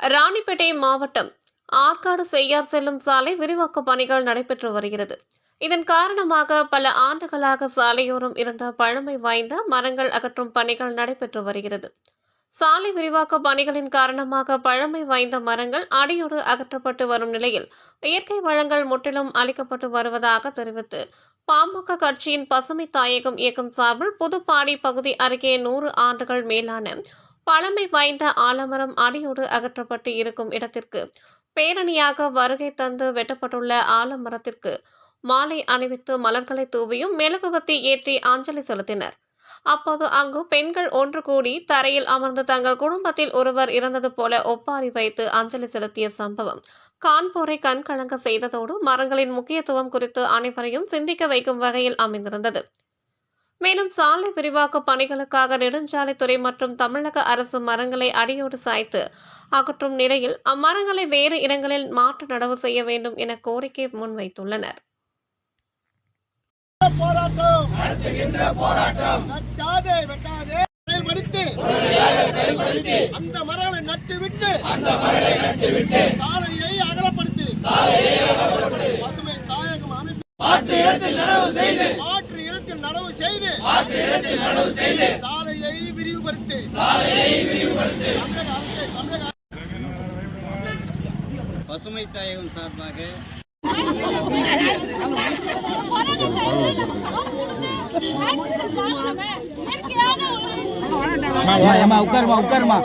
ராணிப்பேட்டை மாவட்டம் ஆற்காடு செய்யார் செல்லும் சாலை விரிவாக்க பணிகள் நடைபெற்று வருகிறது. இதன் காரணமாக பல ஆண்டுகளாக சாலையோரம் இருந்த பழமை வாய்ந்த மரங்கள் அகற்றும் பணிகள் நடைபெற்று வருகிறது. சாலை விரிவாக்க பணிகளின் காரணமாக பழமை வாய்ந்த மரங்கள் அடியோடு அகற்றப்பட்டு வரும் நிலையில் இயற்கை வளங்கள் முற்றிலும் அளிக்கப்பட்டு வருவதாக தெரிவித்து பாமக கட்சியின் பசுமை தாயகம் இயக்கம் சார்பில் புதுப்பாடி பகுதி அருகே நூறு ஆண்டுகள் மேலான பழமை வாய்ந்த ஆலமரம் அடியோடு அகற்றப்பட்டு இருக்கும் இடத்திற்கு. பேரணியாக வருகை தந்து வெட்டப்பட்டுள்ள ஆலமரத்திற்கு மாலை அணிவித்து மலர்களை தூவியும் மெழுகுவத்தி ஏற்றி அஞ்சலி செலுத்தினர். அப்போது அங்கு பெண்கள் ஒன்று கூடி தரையில் அமர்ந்து தங்கள் குடும்பத்தில் ஒருவர் இறந்தது போல ஒப்பாரி வைத்து அஞ்சலி செலுத்திய சம்பவம். கான்பூரை கண்கலங்க செய்ததோடு மரங்களின் முக்கியத்துவம் குறித்து அனைவரையும் சிந்திக்க வைக்கும் வகையில் அமைந்திருந்தது. மேலும் சாலை விரிவாக்க பணிகளுக்காக நெடுஞ்சாலைத்துறை மற்றும் தமிழக அரசு மரங்களை அடியோடு சாய்த்து அகற்றும் நிலையில் அம்மரங்களை வேறு இடங்களில் மாற்று நடவு செய்ய வேண்டும் என கோரிக்கை முன்வைத்துள்ளனர். அந்த மரங்களை நட்டு விட்டு அந்த மரங்களை நட்டு விட்டு சாலையை அகலப்படுத்தி. சாலையை அகலப்படுத்தி. பசுமை தாயகம் அமைப்பு. மாற்று இடத்தில் நடவு செய்து. மாற்று இடத்தில் நடவு செய்து நடவு செய்து சாலையை விரிவுபடுத்தி சாலையை விரிவுபடுத்தி பசுமை தாயகம் சார்பாக உட்காருமா உட்காருமா